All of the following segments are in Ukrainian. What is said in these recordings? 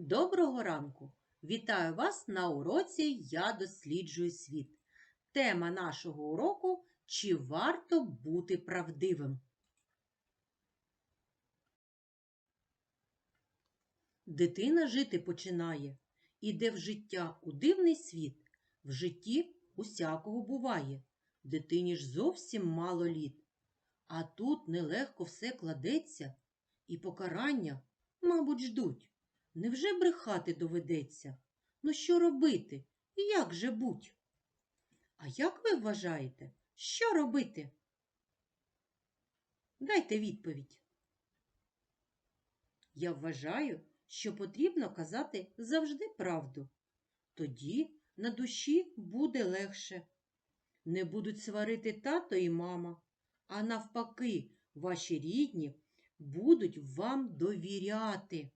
Доброго ранку! Вітаю вас на уроці Я досліджую світ. Тема нашого уроку Чи варто бути правдивим? Дитина жити починає, іде в життя у дивний світ. В житті усякого буває. Дитині ж зовсім мало літ. А тут нелегко все кладеться, і покарання, мабуть, ждуть. Невже брехати доведеться? Ну що робити? І як же будь? А як ви вважаєте, що робити? Дайте відповідь. Я вважаю, що потрібно казати завжди правду. Тоді на душі буде легше. Не будуть сварити тато і мама, а навпаки, ваші рідні будуть вам довіряти.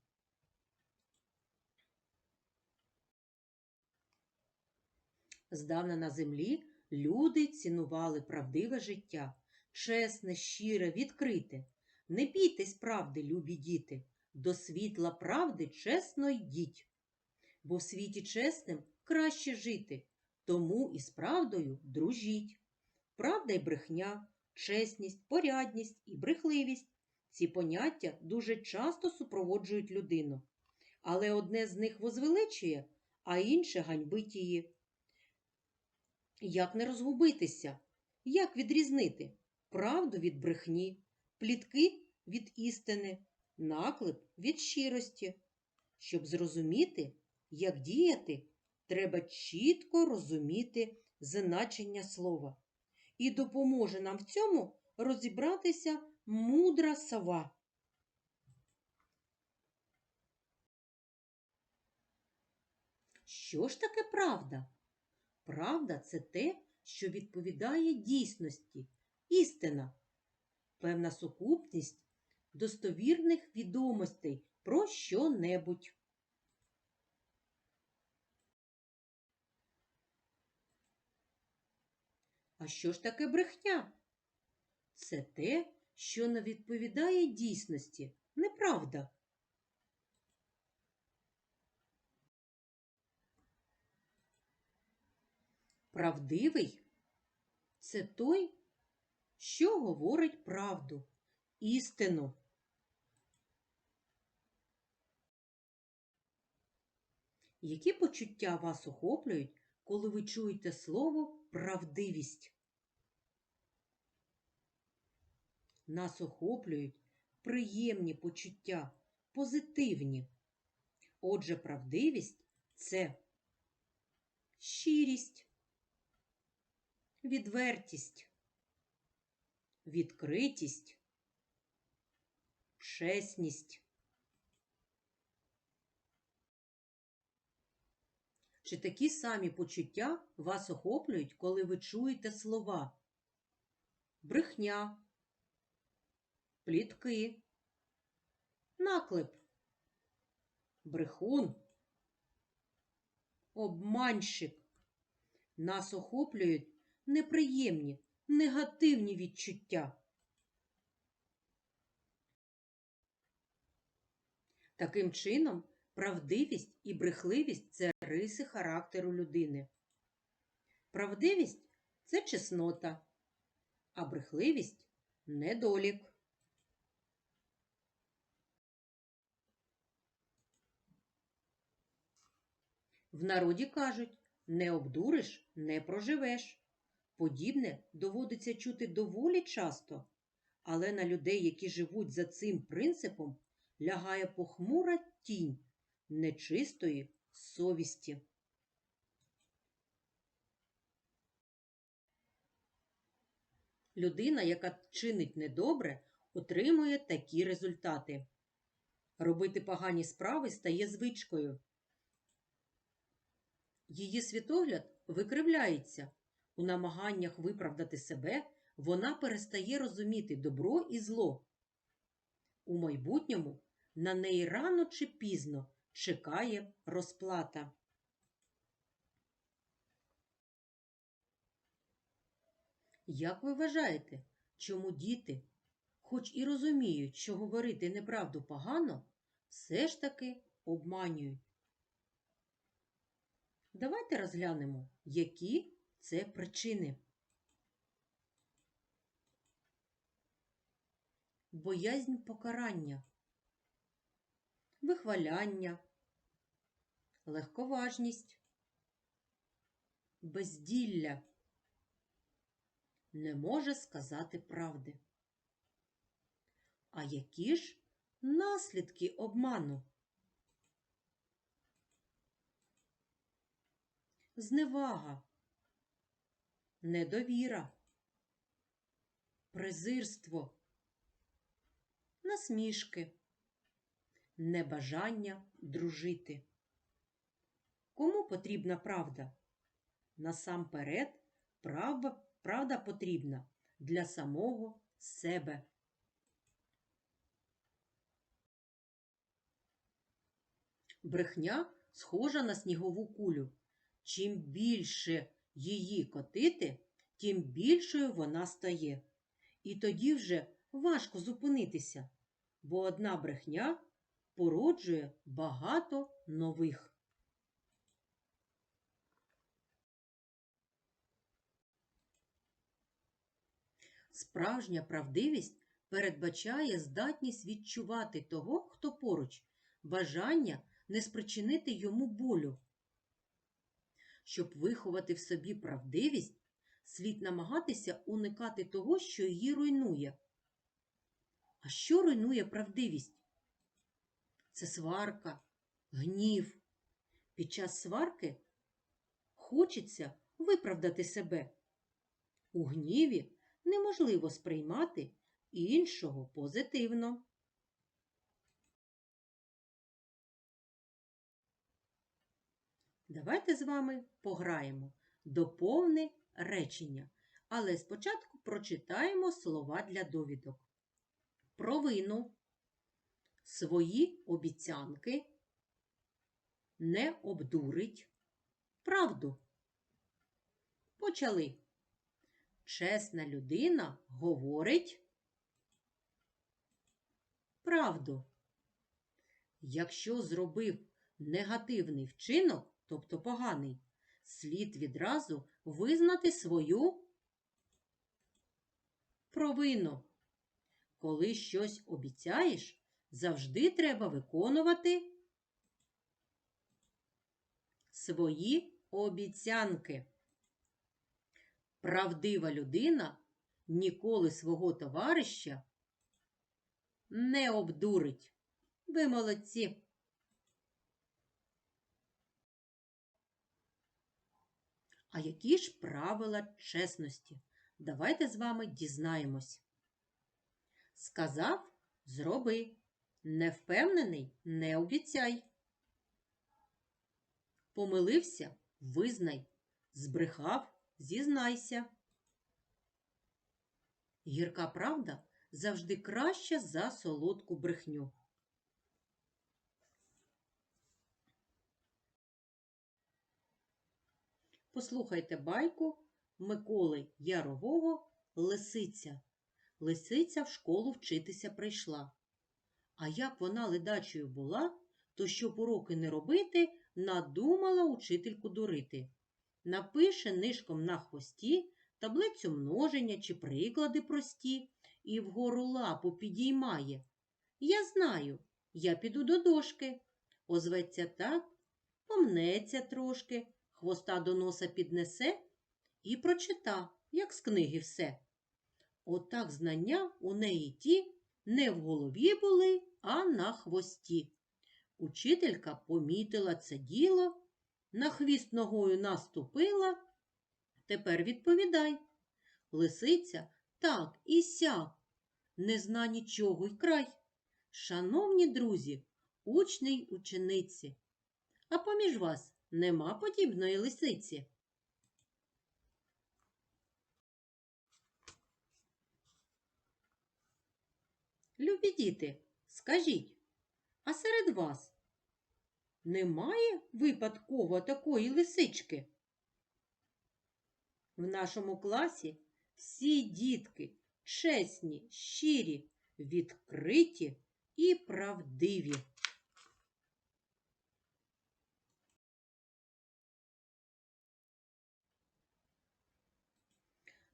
Здавна на землі люди цінували правдиве життя, чесне, щире, відкрите. Не бійтесь правди, любі діти, до світла правди чесно йдіть. Бо в світі чесним краще жити, тому і з правдою дружіть. Правда й брехня, чесність, порядність і брехливість ці поняття дуже часто супроводжують людину, але одне з них возвеличує, а інше ганьбить її. Як не розгубитися? Як відрізнити правду від брехні, плітки від істини, наклеп від щирості? Щоб зрозуміти, як діяти, треба чітко розуміти значення слова. І допоможе нам в цьому розібратися мудра сова. Що ж таке правда? Правда це те, що відповідає дійсності, істина, певна сукупність достовірних відомостей про що-небудь. А що ж таке брехня? Це те, що не відповідає дійсності, неправда. Правдивий це той, що говорить правду, істину. Які почуття вас охоплюють, коли ви чуєте слово правдивість? Нас охоплюють приємні почуття, позитивні. Отже, правдивість це щирість, відвертість, відкритість, чесність. Чи такі самі почуття вас охоплюють, коли ви чуєте слова? Брехня, плітки, наклеп, брехун, обманщик. Нас охоплюють неприємні, негативні відчуття. Таким чином, правдивість і брехливість це риси характеру людини. Правдивість це чеснота, а брехливість недолік. В народі кажуть не обдуриш, не проживеш. Подібне доводиться чути доволі часто, але на людей, які живуть за цим принципом, лягає похмура тінь нечистої совісті. Людина, яка чинить недобре, отримує такі результати. Робити погані справи стає звичкою. Її світогляд викривляється. У намаганнях виправдати себе вона перестає розуміти добро і зло. У майбутньому на неї рано чи пізно чекає розплата. Як ви вважаєте, чому діти, хоч і розуміють, що говорити неправду погано, все ж таки обманюють. Давайте розглянемо, які це причини. Боязнь покарання, вихваляння, легковажність, безділля, не може сказати правди. А які ж наслідки обману? Зневага, недовіра, презирство, насмішки, небажання дружити. Кому потрібна правда? Насамперед, правда, правда потрібна для самого себе. Брехня схожа на снігову кулю. Чим більше її котити, тим більшою вона стає. І тоді вже важко зупинитися, бо одна брехня породжує багато нових. Справжня правдивість передбачає здатність відчувати того, хто поруч, бажання не спричинити йому болю. Щоб виховати в собі правдивість, слід намагатися уникати того, що її руйнує. А що руйнує правдивість? Це сварка, гнів. Під час сварки хочеться виправдати себе. У гніві неможливо сприймати іншого позитивно. Давайте з вами пограємо доповни речення, але спочатку прочитаємо слова для довідок. Провину, свої обіцянки, не обдурить, правду. Почали. Чесна людина говорить правду. Якщо зробив негативний вчинок, тобто поганий, слід відразу визнати свою провину. Коли щось обіцяєш, завжди треба виконувати свої обіцянки. Правдива людина ніколи свого товариша не обдурить. Ви молодці. А які ж правила чесності? Давайте з вами дізнаємось. Сказав зроби. Не впевнений не обіцяй. Помилився визнай. Збрехав зізнайся. Гірка правда завжди краща за солодку брехню. Послухайте байку Миколи Ярового Лисиця. Лисиця в школу вчитися прийшла. А як вона ледачою була, то щоб уроки не робити, надумала учительку дурити. Напише нишком на хвості таблицю множення чи приклади прості і вгору лапу підіймає. Я знаю, я піду до дошки. Озветься так, помнеться трошки, хвоста до носа піднесе і прочита, як з книги все. Отак знання у неї ті не в голові були, а на хвості. Учителька помітила це діло, на хвіст ногою наступила. Тепер відповідай. Лисиця так і сяк, не зна нічого й край. Шановні друзі, учні й учениці, а поміж вас нема подібної лисиці. Любі діти, скажіть, а серед вас немає випадково такої лисички? В нашому класі всі дітки чесні, щирі, відкриті і правдиві.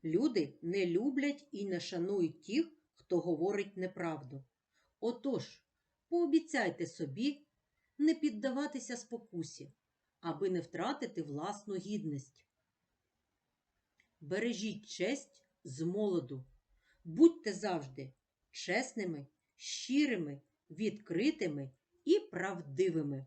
Люди не люблять і не шанують тих, хто говорить неправду. Отож, пообіцяйте собі не піддаватися спокусі, аби не втратити власну гідність. Бережіть честь з молоду. Будьте завжди чесними, щирими, відкритими і правдивими.